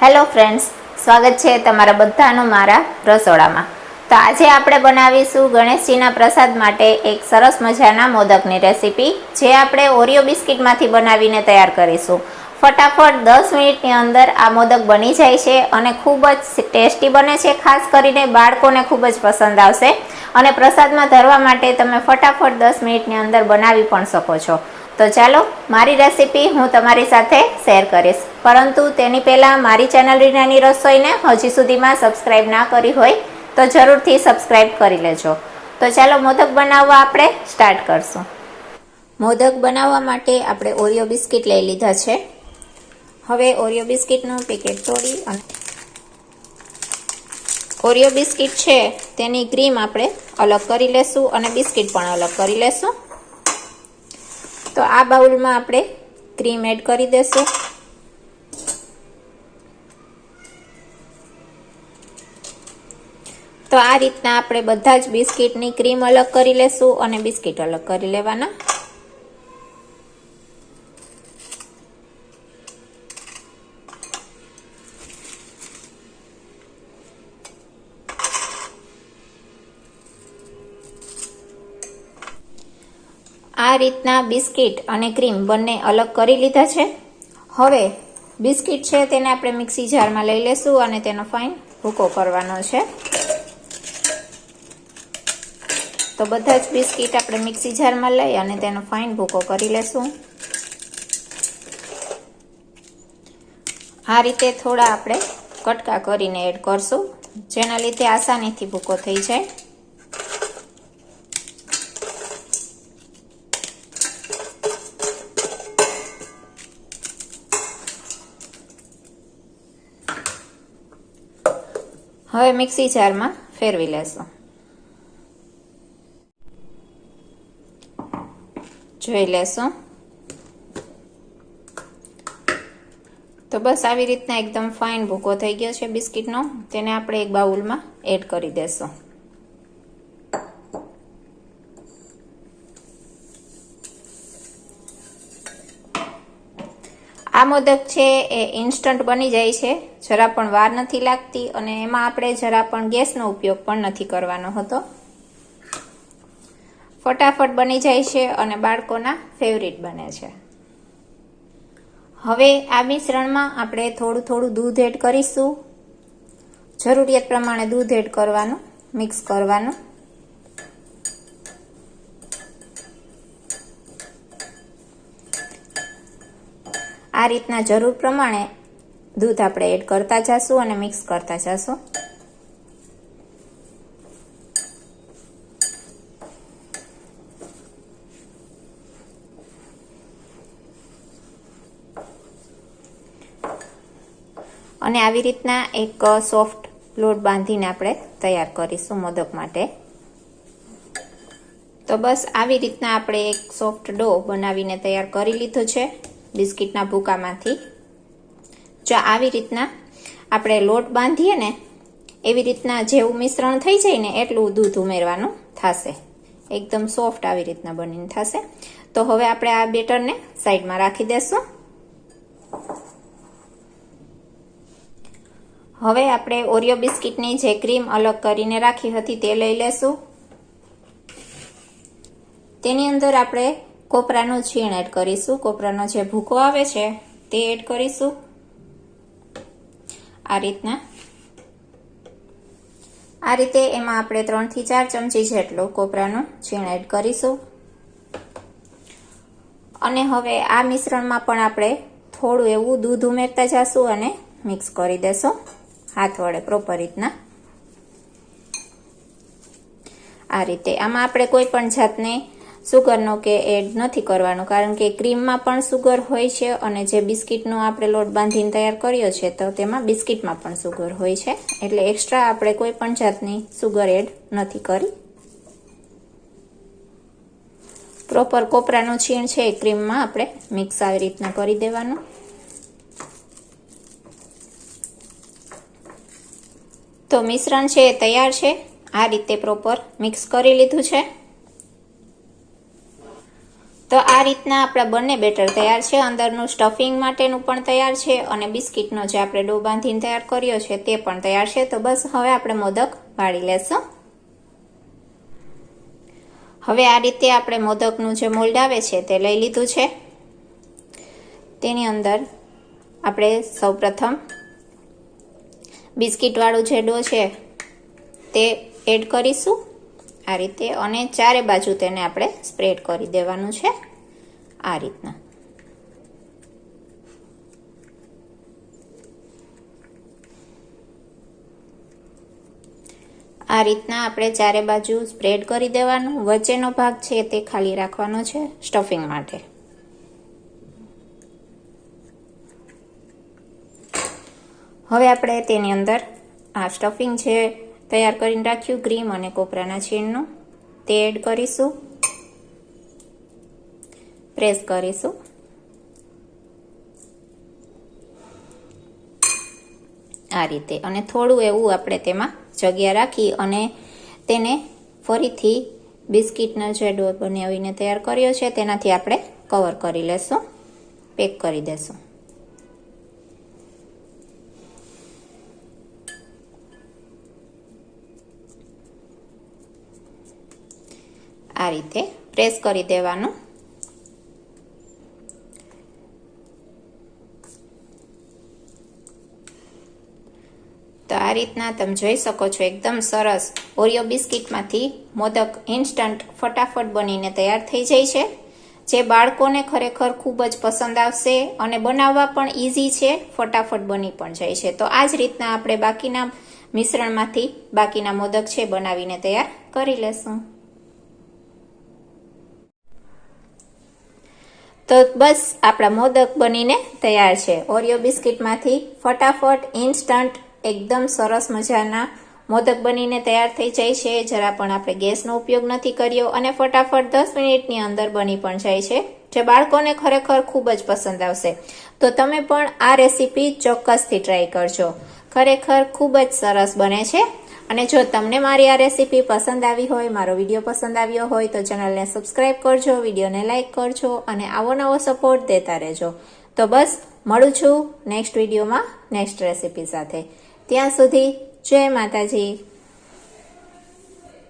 Hello friends, સ્વાગત છે તમારા બધાનું મારા રસોડામાં. તો આજે આપણે બનાવીશું ગણેશજીના પ્રસાદ માટે એક સરસ મજાના મોદકની રેસીપી, જે આપણે ઓરિયો બિસ્કિટમાંથી બનાવીને તૈયાર કરીશું. ફટાફટ દસ મિનિટની અંદર આ મોદક બની જાય છે અને ખૂબ જ ટેસ્ટી બને છે, ખાસ કરીને બાળકોને ખૂબ જ પસંદ આવશે. અને પ્રસાદમાં ધરવા માટે તમે ફટાફટ દસ મિનિટની અંદર બનાવી પણ શકો છો. તો ચાલો, મારી રેસીપી હું તમારી સાથે શેર કરીશ. પરંતુ તેની પહેલાં મારી ચેનલ રીનાની રસોઈને હજી સુધીમાં સબસ્ક્રાઈબ ના કરી હોય, તો જરૂરથી સબસ્ક્રાઈબ કરી લેજો. તો ચાલો, મોદક બનાવવા આપણે સ્ટાર્ટ કરશું. મોદક બનાવવા માટે આપણે ઓરિયો બિસ્કિટ લઈ લીધા છે. હવે ઓરિયો બિસ્કિટનું પેકેટ તોડી અને ઓરિયો બિસ્કિટ છે, તેની ક્રીમ આપણે અલગ કરી લેશું અને બિસ્કિટ પણ અલગ કરી લેશું. તો આ બાઉલમાં આપણે ક્રીમ એડ કરી દેશું. તો આ રીતના આપણે બધા જ બિસ્કિટની ક્રીમ અલગ કરી લેશું અને બિસ્કિટ અલગ કરી લેવાના. આ રીતના બિસ્કિટ અને ક્રીમ બંને અલગ કરી લીધા છે. હવે બિસ્કિટ છે તેને આપણે મિક્સી જારમાં લઈ લેશું અને તેનો ફાઇન ભૂકો કરવાનો છે. તો બધા જ બિસ્કિટ આપણે મિક્સી જારમાં લઈ અને તેનો ફાઇન ભૂકો કરી લેશું. આ રીતે થોડા આપણે કટકા કરીને એડ કરશું, જેના લીધે આસાનીથી ભૂકો થઈ જાય. હવે મિક્સી જારમાં ફેરવી લેશું. જોઈ લેશું. તો બસ આવી રીતના એકદમ ફાઇન ભૂકો થઈ ગયો છે બિસ્કિટનો. તેને આપણે એક બાઉલમાં એડ કરી દેશું. આ મોદક છે એ ઇન્સ્ટન્ટ બની જાય છે. જરા પણ વાર નથી લાગતી અને એમાં આપણે જરા પણ ગેસનો ઉપયોગ પણ નથી કરવાનો હતો. ફટાફટ બની જાય છે અને બાળકોના ફેવરિટ બને છે. હવે આ મિશ્રણમાં આપણે થોડું થોડું દૂધ એડ કરીશું. જરૂરિયાત પ્રમાણે દૂધ એડ કરવાનું મિક્સ કરવાનું. આ રીતના જરૂર પ્રમાણે દૂધ આપણે એડ કરતા જશું અને મિક્સ કરતા જશું. અને આવી રીતના એક સોફ્ટ લોટ બાંધીને આપણે તૈયાર કરીશું મોદક માટે. તો બસ આવી રીતના આપણે એક સોફ્ટ ડો બનાવીને તૈયાર કરી લીધો છે. બિસ્કિટના ભૂકામાંથી. જો આવી રીતના આપણે લોટ બાંધીએ ને, એવી રીતના જેવું મિશ્રણ થઈ જાય ને, એટલું દૂધ ઉમેરવાનું થશે. એકદમ સોફ્ટ આવી રીતના બનીને થશે. તો હવે આપણે આ બેટરને સાઈડમાં રાખી દેશું. હવે આપણે ઓરિયો બિસ્કિટની જે ક્રીમ અલગ કરીને રાખી હતી તે લઈ લેશું. તેની અંદર આપણે કોપરાનું છીણ એડ કરીશું. કોપરાનો જે ભૂકો આવે છે, તે એડ કરીશું. આ રીતના. આ રીતે એમાં આપણે ત્રણથી ચાર ચમચી જેટલું કોપરાનું છીણ એડ કરીશું. અને હવે આ મિશ્રણમાં પણ આપણે થોડું એવું દૂધ ઉમેરતા જશું અને મિક્સ કરી દેશું. હાથ વડે પ્રોપર રીતના. આ રીતે. આમાં આપણે કોઈ પણ જાતને સુગરનો કે એડ નથી કરવાનો, કારણ કે ક્રીમમાં પણ સુગર હોય છે અને જે બિસ્કિટનો આપણે લોટ બાંધીને તૈયાર કર્યો છે, તો તેમાં બિસ્કિટમાં પણ સુગર હોય છે. એટલે એક્સ્ટ્રા આપણે કોઈ પણ જાતની સુગર એડ નથી કરી. પ્રોપર કોપરાનું છીણ છે એ ક્રીમમાં આપણે મિક્સ આવી રીતના કરી દેવાનું. તો મિશ્રણ છે એ તૈયાર છે. આ રીતે પ્રોપર મિક્સ કરી લીધું છે. તો આ રીતના આપણા બંને બેટર તૈયાર છે. અંદરનું સ્ટફિંગ માટેનું પણ તૈયાર છે અને બિસ્કિટનો જે આપણે ડો બાંધીને તૈયાર કર્યો છે તે પણ તૈયાર છે. તો બસ હવે આપણે મોદક વાળી લેશું. હવે આ રીતે આપણે મોદકનું જે મોલ્ડ આવે છે તે લઈ લીધું છે. તેની અંદર આપણે સૌપ્રથમ બિસ્કિટવાળું જે ડો છે તે એડ કરીશું. આ રીતે અને ચારે બાજુ તેને આપણે સ્પ્રેડ કરી દેવાનું છે આ રીતના. આ રીતના આપણે ચારે બાજુ સ્પ્રેડ કરી દેવાનું. વચ્ચેનો ભાગ છે તે ખાલી રાખવાનો છે સ્ટફિંગ માટે. હવે આપણે તેની અંદર આ સ્ટફિંગ છે તૈયાર કરીને રાખ્યું. ક્રીમ અને કોપરાના છીણનું. તે એડ કરીશું. પ્રેસ કરીશું. આ રીતે. અને થોડું એવું આપણે તેમાં જગ્યા રાખી અને તેને ફરીથી બિસ્કિટનો જે ડો બનાવીને તૈયાર કર્યો છે. તેનાથી આપણે કવર કરી લેશું. પેક કરી દેશું. આ રીતે પ્રેસ કરી દેવાનું. તો આ રીતના તમે જોઈ શકો છો, એકદમ સરસ. ઓરિયો બિસ્કિટમાંથી મોદક ઇન્સ્ટન્ટ ફટાફટ બનીને તૈયાર થઈ જાય છે. જે બાળકોને ખરેખર ખૂબ જ પસંદ આવશે અને બનાવવા પણ ઇઝી છે, ફટાફટ બની પણ જાય છે. તો આ જ રીતના આપણે બાકીના મિશ્રણમાંથી બાકીના મોદક છે બનાવીને તૈયાર કરી લેશું. તો બસ આપણા મોદક બનીને તૈયાર છે. ઓરિયો બિસ્કિટમાંથી ફટાફટ ઇન્સ્ટન્ટ એકદમ સરસ મજાના મોદક બનીને તૈયાર થઈ જાય છે. જરા પણ આપણે ગેસનો ઉપયોગ નથી કર્યો અને ફટાફટ દસ મિનિટની અંદર બની પણ જાય છે. જે બાળકોને ખરેખર ખૂબ જ પસંદ આવશે. તો તમે પણ આ રેસીપી ચોક્કસથી ટ્રાય કરજો. ખરેખર ખૂબ જ સરસ બને છે. અને જો તમને મારી આ રેસીપી પસંદ આવી હોય, મારો વીડિયો પસંદ આવ્યો હોય, તો ચેનલને સબસ્ક્રાઈબ કરજો, વિડીયોને લાઇક કરજો અને આવો નવો સપોર્ટ દેતા રહેજો. તો બસ, મળું છું નેક્સ્ટ વિડીયોમાં નેક્સ્ટ રેસીપી સાથે. ત્યાં સુધી જય માતાજી.